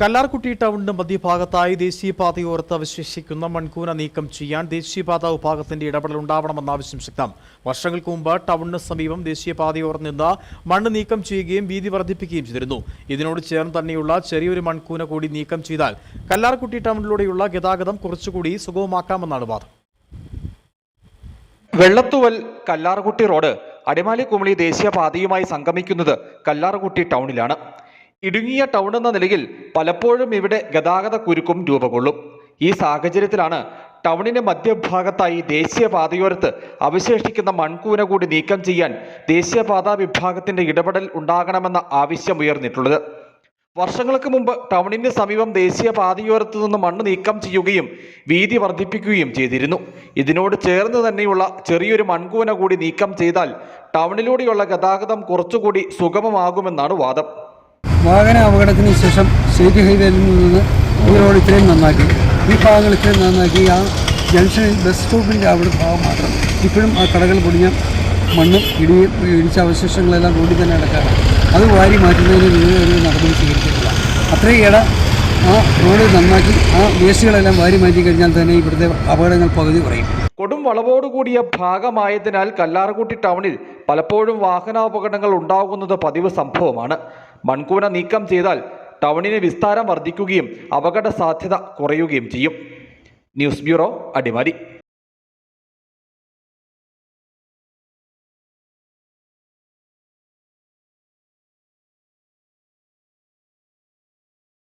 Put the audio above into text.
കല്ലാർകുട്ടി ടൗണിന്റെ മധ്യഭാഗത്തായി ദേശീയപാതയോരത്ത് അവശേഷിക്കുന്ന മൺകൂന നീക്കം ചെയ്യാൻ ദേശീയപാത വിഭാഗത്തിന്റെ ഇടപെടൽ ഉണ്ടാവണമെന്ന ആവശ്യം ശക്തം. വർഷങ്ങൾക്ക് മുമ്പ് ടൗണിന് സമീപം ദേശീയപാതയോരത്ത് നിന്ന് മണ്ണ് നീക്കം ചെയ്യുകയും വീതി വർദ്ധിപ്പിക്കുകയും ചെയ്തിരുന്നു. ഇതിനോട് ചേർന്ന് തന്നെയുള്ള ചെറിയൊരു മൺകൂന കൂടി നീക്കം ചെയ്താൽ കല്ലാർകുട്ടി ടൗണിലൂടെയുള്ള ഗതാഗതം കുറച്ചുകൂടി സുഗമമാക്കാമെന്നാണ് വാദം. വെള്ളത്തുവൽ കല്ലാർകുട്ടി റോഡ് അടിമാലി കുമളി ദേശീയപാതയുമായി സംഗമിക്കുന്നത് കല്ലാർകുട്ടി ടൗണിലാണ്. ഇടുങ്ങിയ ടൗൺ എന്ന നിലയിൽ പലപ്പോഴും ഇവിടെ ഗതാഗത കുരുക്കും രൂപകൊള്ളും. ഈ സാഹചര്യത്തിലാണ് ടൗണിന്റെ മധ്യഭാഗത്തായി ദേശീയപാതയോരത്ത് അവശേഷിക്കുന്ന മൺകൂന കൂടി നീക്കം ചെയ്യാൻ ദേശീയപാതാ വിഭാഗത്തിന്റെ ഇടപെടൽ ഉണ്ടാകണമെന്ന ആവശ്യം ഉയർന്നിട്ടുള്ളത്. വർഷങ്ങൾക്ക് മുമ്പ് ടൗണിന് സമീപം ദേശീയപാതയോരത്ത് നിന്ന് മണ്ണ് നീക്കം ചെയ്യുകയും വീതി വർദ്ധിപ്പിക്കുകയും ചെയ്തിരുന്നു. ഇതിനോട് ചേർന്ന് തന്നെയുള്ള ചെറിയൊരു മൺകൂന കൂടി നീക്കം ചെയ്താൽ ടൗണിലൂടെയുള്ള ഗതാഗതം കുറച്ചുകൂടി സുഗമമാകുമെന്നാണ് വാദം. വാഹന അപകടത്തിന് ശേഷം സ്റ്റേറ്റ് ഹൈവേയിൽ നിന്ന് ഈ റോഡ് ഇത്രയും നന്നാക്കി. ഈ ഭാഗങ്ങൾ ഇത്രയും നന്നാക്കി. ആ ജംഗ്ഷനിൽ ബസ് സ്റ്റോപ്പിന്റെ അവിടെ ഭാഗം മാത്രം. ഇപ്പോഴും ആ കടകൾ പൊടിഞ്ഞ മണ്ണും ഇടിയും ഇടിച്ച അവശേഷങ്ങളെല്ലാം റോഡിൽ തന്നെ അടക്കാറ് അത് വാരി മാറ്റുന്നതിന് നിങ്ങൾ ഒരു നടപടി സ്വീകരിച്ചിട്ടില്ല. അത്രയും ഇട ആ റോഡ് നന്നാക്കി ആ വേസ്റ്റുകളെല്ലാം വാരി മാറ്റി കഴിഞ്ഞാൽ തന്നെ ഇവിടുത്തെ അപകടങ്ങൾ പകുതി കുറയും. കൊടും വളവോടുകൂടിയ ഭാഗമായതിനാൽ കല്ലാർകുട്ടി ടൗണിൽ പലപ്പോഴും വാഹനാപകടങ്ങൾ ഉണ്ടാകുന്നത് പതിവ് സംഭവമാണ്. മൺകൂന നീക്കം ചെയ്താൽ ടൗണിന് വിസ്താരം വർദ്ധിക്കുകയും അപകട സാധ്യത കുറയുകയും ചെയ്യും. News bureau Adimali.